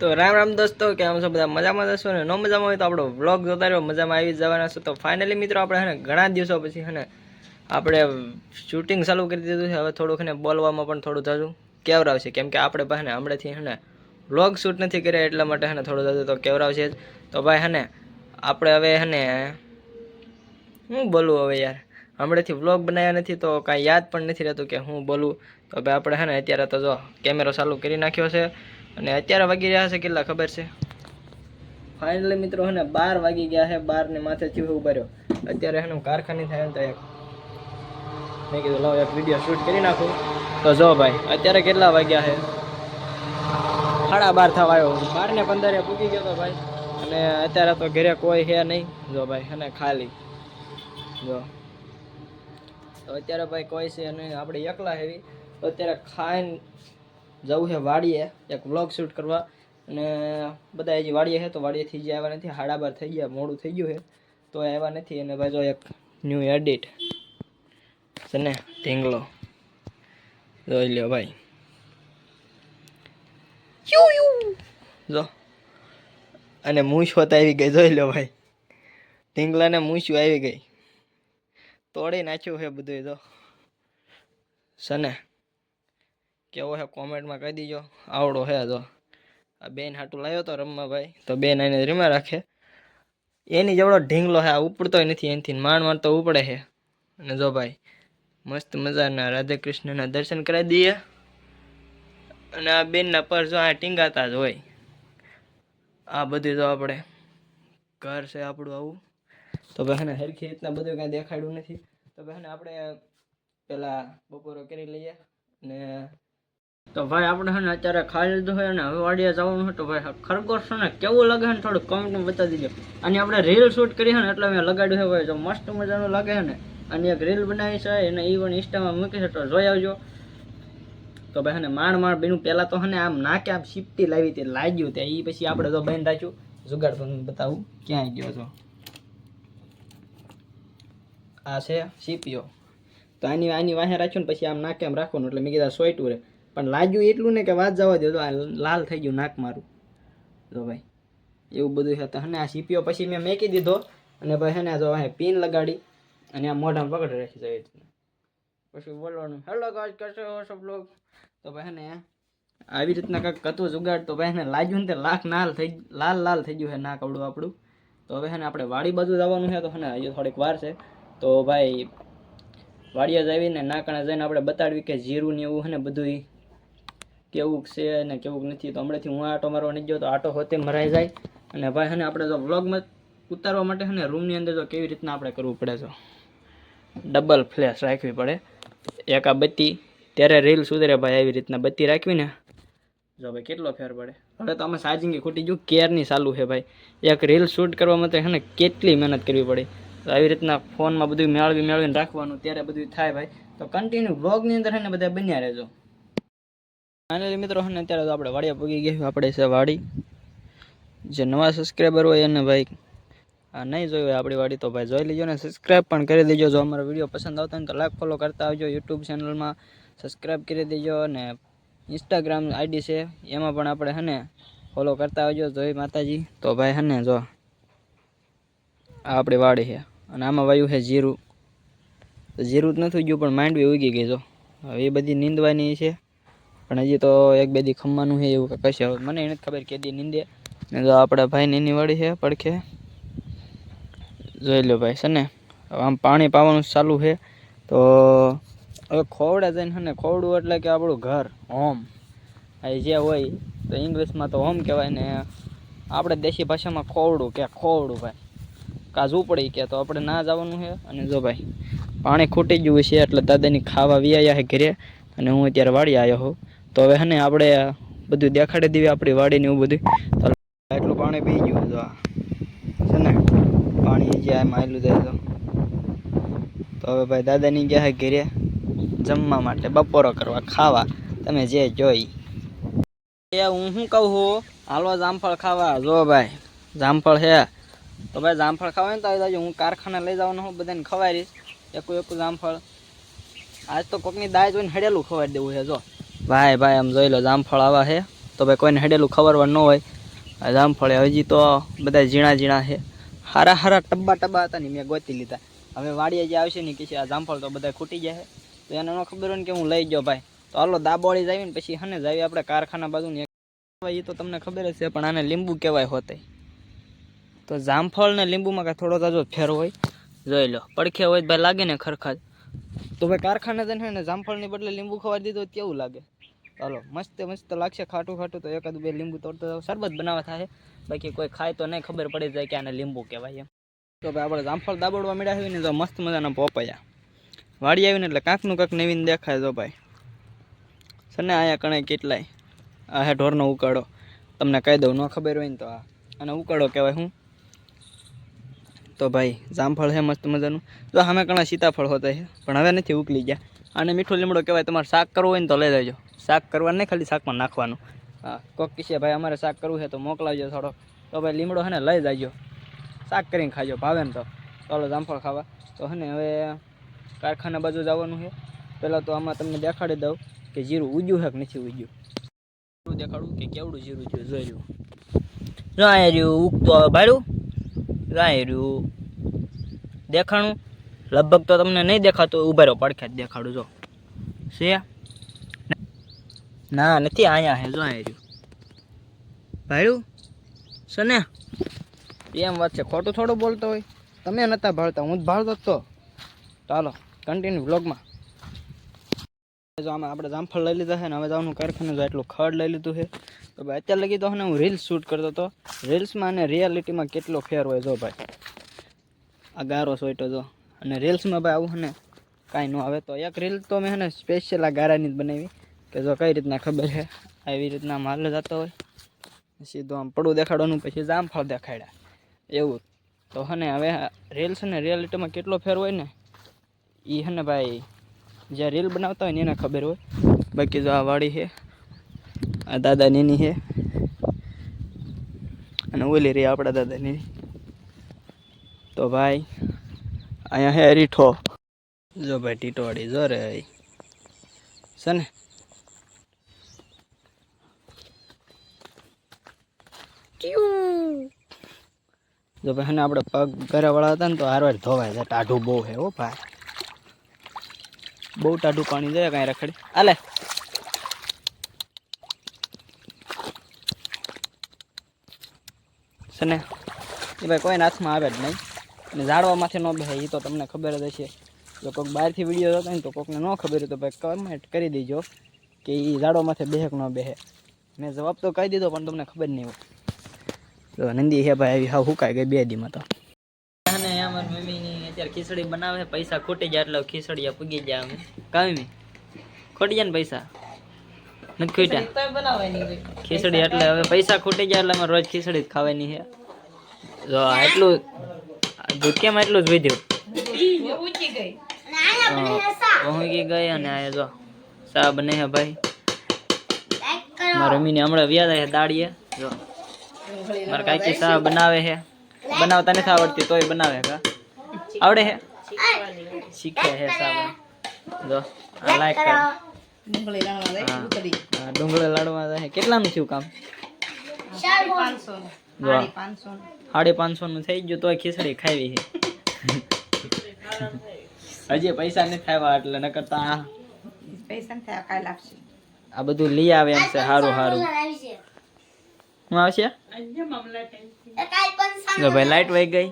તો રામ રામ દોસ્તો, કેમ છો બધા? મજામાં જશો ને? ન મજામાં હોય તો આપણો વ્લોગ જોતા રહ્યો મજામાં આવી જવાના છો. તો ફાઇનલી મિત્રો આપણે હે ઘણા દિવસો પછી હે આપણે શૂટિંગ ચાલુ કરી દીધું છે. હવે થોડુંક ને, બોલવામાં પણ થોડું થતું કેવરાવશે. કેમ કે આપણે પાસે હમણાંથી હે ને વ્લોગ શૂટ નથી કર્યા એટલા માટે હે થોડું થતું તો કેવરાવશે જ. તો ભાઈ હે આપણે હવે હે હું બોલું હવે યાર? હમણાંથી વ્લોગ બનાવ્યા નથી તો કાંઈ યાદ પણ નથી રહેતું કે હું બોલું. તો ભાઈ આપણે હે ને, અત્યારે તો જો કેમેરો ચાલુ કરી નાખ્યો છે. અને અત્યારે વાગી રહ્યા છે કેટલા ખબર છે? ફાઇનલી મિત્રો હે ને બાર વાગી ગયા છે, બાર ને માથે થયું ઉભર્યો અત્યારે હે ને કારખાને થાય ને તો એક મેં કીધું, લાવ એક વીડિયો શૂટ કરી નાખું. તો જો ભાઈ, અત્યારે કેટલા વાગ્યા છે? સાડા બાર થવા આવ્યો બાર ને પંદરે પૂકી ગયો તો ભાઈ. અને અત્યારે તો ઘરે કોઈ છે નહીં. જો ભાઈ અને ખાલી. જો. તો અત્યારે ભાઈ કોઈ છે નહીં. આપણે એકલા હેવી. તો અત્યારે ખાઈને જવું છે વાડીએ, એક વ્લોગ શૂટ કરવા. અને બધા હજી વાડીએ છે, તો વાડીએથી જે આવ્યા નથી. હાડાબાર થઈ ગયા, મોડું થઈ ગયું છે. તો આવ્યા નથી. અને ભાઈ જો એક ન્યૂ એડિટ છે ને ઢીંગલો. જોઈ લ્યો ભાઈ. જો. અને મૂછો તો આવી ગઈ. જોઈ લો ભાઈ. ઢીંગલાને મૂછું આવી ગઈ. તોડી નાખ્યું છે બધું જો. સને. કેવો છે કોમેન્ટમાં કહી દીજો. આવડો છે તો. આ બેન હાટું લાવ્યો તો રમવા ભાઈ તો બેન એને રીમા રાખે. એની જેવડો ઢીંગલો છે, આ ઉપડતોય નથી એનથી માંડ માંડ તો ઉપડે છે. અને જો ભાઈ, મસ્ત મજાના રાધા દર્શન કરાવી દઈએ. અને આ બેનના પર જો આ ટીંગાતા જ હોય. આ બધું જો આપણે ઘર છે આપણું આવું. તો ભાઈ હે ને, હરખી રીતના બધું કાંઈ દેખાડ્યું નથી. તો બહેને આપણે પેલા બપોરો કરી લઈએ. ને તો ભાઈ, આપણે છે ને અત્યારે ખાઈ લીધું હોય અને હવે વાડિયા જવાનું હોય તો ભાઈ ખરગોશ છે ને કેવું લાગે છે ને થોડું કમેન્ટમાં બતાવી દીજો. અને આપણે રીલ શૂટ કરી છે ને એટલે મેં લગાડ્યું છે ભાઈ, જો મસ્ત મજાનું લાગે છે ને. અને એક રીલ બનાવી છે, એને એ પણ ઇન્સ્ટામાં મૂકી છે, તો જોઈ આવજો. તો ભાઈ ને માણ માણ બેનું પહેલાં તો હને આમ નાકે આમ શીપટી લાવી હતી, લાગ્યું તે. એ પછી આપણે તો બેન રાખ્યું. જુગાડ તમને બતાવું, ક્યાં ગયો છો આ છે સીપીઓ તો આની આની વાહે રાખ્યું ને પછી આમ નાકે આમ રાખવાનું, એટલે મેં કીધા સોયટું રહે પણ લાગ્યું એટલું ને કે વાત જવા દો આ લાલ થઈ ગયું નાક મારું. જો ભાઈ, એવું બધું છે તો હને આ સીપીઓ પછી મેં મેકી દીધો. અને ભાઈ હે ને જો અહીં પિન લગાડી અને આ મોઢામાં પકડી રાખી જાય પછી બોલવાનું હેલો કશો કરશો સબ લોગ? તો ભાઈ ને આવી રીતના કાંઈક કતું જુગાડ તો ભાઈ ને લાગ્યું ને તે લાખ નાલ થઈ, લાલ લાલ થઈ ગયું છે નાક આવડું આપણું. તો હવે ને આપણે વાડી બાજુ જવાનું છે તો હે ને હજી થોડીક વાર છે. તો ભાઈ વાડીએ જ આવીને નાકણે જઈને આપણે બતાડવી કે જીરું ને એવું હે ને બધું કેવું છે ને કેવું નથી, તો હમણાંથી હું આટો મારવા નહીં ગયો, તો આટો હોતે મરાઈ જાય. અને ભાઈ હને આપણે જો વ્લોગમાં ઉતારવા માટે હને રૂમની અંદર જો કેવી રીતના આપણે કરવું પડે છે? ડબલ ફ્લેશ રાખવી પડે. એક આ બત્તી, ત્યારે રીલ સુધરે ભાઈ આવી રીતના બત્તી રાખવી ને. જો ભાઈ કેટલો ફેર પડે. હવે તો અમે ચાર્જિંગ ખૂટી ગયું, કેરની ચાલુ છે ભાઈ. એક રીલ શૂટ કરવા માટે હે ને, કેટલી મહેનત કરવી પડે. તો આવી રીતના ફોનમાં બધું મેળવી મેળવીને રાખવાનું, ત્યારે બધું થાય ભાઈ. તો કન્ટિન્યુ વ્લોગની અંદર હે ને, બધા બન્યા રહેજો. ફાઇનલી મિત્રો અને અત્યારે તો આપણે વાડિયા પગી ગયા આપણે છે વાડી. જે નવા સબસ્ક્રાઈબર હોય એને ભાઈ, આ નહીં જોયું હોય આપણી વાડી તો ભાઈ જોઈ લેજો ને સબસ્ક્રાઈબ પણ કરી દેજો. જો અમારો વીડિયો પસંદ આવતો હોય તો લાઈક ફોલો કરતા આવજો. યુટ્યુબ ચેનલમાં સબસ્ક્રાઈબ કરી દેજો અને ઇન્સ્ટાગ્રામ આઈડી છે, એમાં પણ આપણે હને ફોલો કરતા આવજો. જોઈ માતાજી. તો ભાઈ હને જો, આ આપણી વાડી છે. અને આમાં વાયુ છે જીરું. તો જીરું જ નથી ગયું પણ માંડવી ઉગી ગઈ, જો. હવે એ બધી નીંદવાની છે. પણ હજી તો એક બે દી ખમવાનું છે એવું કશે. હવે મને એને જ ખબર કે દી નીંદે. ને તો આપણા ભાઈ નીની વાળી છે, પડખે. જોઈ લો ભાઈ, છે ને? આમ પાણી પાવાનું ચાલુ છે. તો હવે ખોવડે જઈને ને, ખોવડું એટલે કે આપણું ઘર, હોમ. એ જે હોય, તો ઇંગ્લિશમાં તો હોમ કહેવાય ને. આપણે દેશી ભાષામાં ખોવડું કે ખોવડું ભાઈ. કાજુ પડી કે તો આપણે ના જવાનું છે. અને જો ભાઈ, પાણી ખૂટી ગયું છે એટલે દાદાની ખાવા વી આવ્યા છે ઘરે. અને હું અત્યારે વાળી આવ્યો હોઉં તો હવે હે ને આપણે બધું દેખાડી દેવી આપણી વાડીને એવું બધું. તો એટલું પાણી પી ગયું જો છે ને, પાણી જે એમ આવેલું જાય તો તો હવે ભાઈ દાદાની ગયા ઘેરે જમવા માટે, બપોરો કરવા, ખાવા. તમે જે જોઈ. એ હું શું કહું છું? હાલો જામફળ ખાવા. જો ભાઈ, જામફળ છે. તો ભાઈ જામફળ ખાવા ને તો આવી હું કારખાને લઈ જવાનો હું બધાને ખવાડીશ એકું એકું જામફળ. આજ તો કોકની દાય જોઈને હડેલું ખવાડી દેવું છે, જો. ભાઈ ભાઈ, આમ જોઈ લો, જામફળ આવા છે. તો ભાઈ, કોઈને હેડેલું ખબર ન હોય. જામફળ હજી તો બધા ઝીણા ઝીણા છે. હારા હારા ટબ્બા ટબ્બા હતા ને, મેં ગોતી લીધા. હવે વાડીએ જે આવશે ને કે આ જામફળ તો બધા ખૂટી જાય તો એને ન ખબર હોય ને કે હું લઈ ગયો ભાઈ. તો હાલો, દાબોળી જાવી ને પછી હને જાવી આપણે કારખાના બાજુની એ તો તમને ખબર જ છે, પણ આને લીંબુ કહેવાય હોતે. તો જામફળ ને લીંબુમાં કાંઈ થોડો તાજો ફેર હોય. જોઈ લો, પડખે હોય ભાઈ લાગે ને ખરખા તો ભાઈ કારખાના જઈને જામફળની બદલે લીંબુ ખવાડી દીધો કેવું લાગે? ચાલો મસ્ત મસ્ત લાગશે ખાટું ખાટું તો એકાદ બે લીંબુ તોડતો શરબત બનાવવા થાય. બાકી કોઈ ખાય તો નહીં, ખબર પડી જાય કે આને લીંબુ કહેવાય એમ. તો ભાઈ આપણે જામફળ દાબડવા મળ્યા હોય ને તો મસ્ત મજાના પોપૈયા. વાડી આવીને એટલે કાંકનું કાંક નવીન દેખાય તો ભાઈ. સને અહીંયા કણે કેટલાય? આ હે ઢોરનો ઉકાળો. તમને કહી દઉં, ન ખબર હોય ને તો આ. અને ઉકાળો કહેવાય હું? તો ભાઈ, જામફળ છે મસ્ત મજાનું. તો સામે કણા સીતાફળ હોતા છે પણ હવે નથી ઉકલી ગયા. અને મીઠો લીમડો કહેવાય, તમારે શાક કરવું હોય ને તો લઈ લેજો શાક કરવાનું નહીં, ખાલી શાકમાં નાખવાનું. હા, કોક કીશે ભાઈ, અમારે શાક કરવું છે, તો મોકલાવજો થોડો. તો ભાઈ, લીમડો છે ને, લઈ જાજો. શાક કરીને ખાજો, ભાવે ને તો. ચાલો, જામફળ ખાવા. તો હે ને, હવે કારખાના બાજુ જવાનું છે. પહેલાં તો આમાં તમને દેખાડી દઉં કે જીરું ઉજ્યું છે કે નથી ઉજ્યું જીરું દેખાડું? કે કેવડું જીરું છે, જોઈ લો આ રહ્યું, ઉગતો ભાડું. આ રહ્યું. દેખાણું? લગભગ તો તમને નહીં દેખાતું ઉભેરો પડખે જ દેખાડું, જો. છે? ના, નથી, અહીંયા હે, જો રહ્યું ભાડું છે એમ વાત છે, ખોટું થોડું બોલતો હોય. તમે નતા ભાળતા, હું જ ભાળતો જ તો. ચાલો કન્ટિન્યુ વ્લોગમાં જો આમાં આપણે જામફળ લઈ લીધા છે ને, હવે જવાનું કારખાને, જો એટલું ખડ લઈ લીધું છે. તો ભાઈ, અત્યારે લગી તો ને, હું રીલ્સ શૂટ કરતો હતો. રીલ્સમાં અને રિયાલિટીમાં કેટલો ફેર હોય, જો ભાઈ. આ ગારો સોઈટો જો. અને રીલ્સમાં ભાઈ આવું ને, કાંઈ ન આવે. તો એક રીલ તો મેં ને સ્પેશિયલ આ ગારાની જ બનાવી. કે જો કઈ રીતના ખબર છે આવી રીતના માલ જતો હોય સીધું આમ પડું દેખાડવાનું, પછી જામફળ દેખાડ્યા. એવું. તો હને હવે રીલ્સ ને રિયાલિટીમાં કેટલો ફેર હોય ને એ હે ને ભાઈ જે રીલ બનાવતા હોય ને એને ખબર હોય. બાકી જો આ વાડી છે આ દાદા નીની છે અને ઓલી રહી આપણા દાદા નીની. તો ભાઈ, અહીંયા હે રીઠો. જો ભાઈ ટીટોવાડી જો રે. છે ને જો ભાઈ આપણે પગ ઘરેવાળા હતા ને તો હારવાર ધોવાય છે. ટાઢું બહુ હે હો ભાઈ. બહુ ટાઢું પાણી જાય કાંઈ રખડી. આલે ને એ ભાઈ કોઈ હાથમાં આવે જ નહીં. અને ઝાડવામાંથી ન બેસે એ તો તમને ખબર જ હશે. જો કોઈક બહારથી વીડિયો જોતા ને તો કોઈકને ન ખબર હોય તો ભાઈ કમેન્ટ કરી દેજો કે એ ઝાડવામાંથી બેહે કે ન બેહે. મેં જવાબ તો કહી દીધો, પણ તમને ખબર નહીં હોય. તો નંદી હે ભાઈ આવી હા હુકાઈ ગઈ બે દીમાં તો. અને અમારી મમ્મીની અત્યારે ખીચડી બનાવે છે પૈસા ખૂટી જાય એટલે ખીચડીયા પૂગી જાય અમે. કાવી ખોટી જાય ને પૈસા. નથી ખૂટ્યા. ખીચડી એટલે હવે પૈસા ખૂટી જાય એટલે અમે રોજ ખીચડી જ ખાવાની છે. જો આ એટલું દૂધ કેમ એટલું જ વધ્યું પહોંચી ગઈ અને આ જો સા બને હે ભાઈ. મારા મમ્મીને હમણાં વ્યાજ છે દાડીએ. જો. મારા કાકી સા બનાવે છે. બનાવતા નથી આવડતી તોય બનાવે કા આવડે છે? શીખે છે સા જો આ લાઈક કર. હા. હા, ડુંગળી લાડવા જાય કેટલાનું થયું કામ? સાડી પાંચસો નું. થઈ ગયું તોય ખીચડી ખાવી છે. હજી પૈસા નથી ખાવા એટલે ન કરતા આ બધું લઈ આવે એમ છે સારું સારું શું આવશે? જો ભાઈ લાઈટ ગઈ?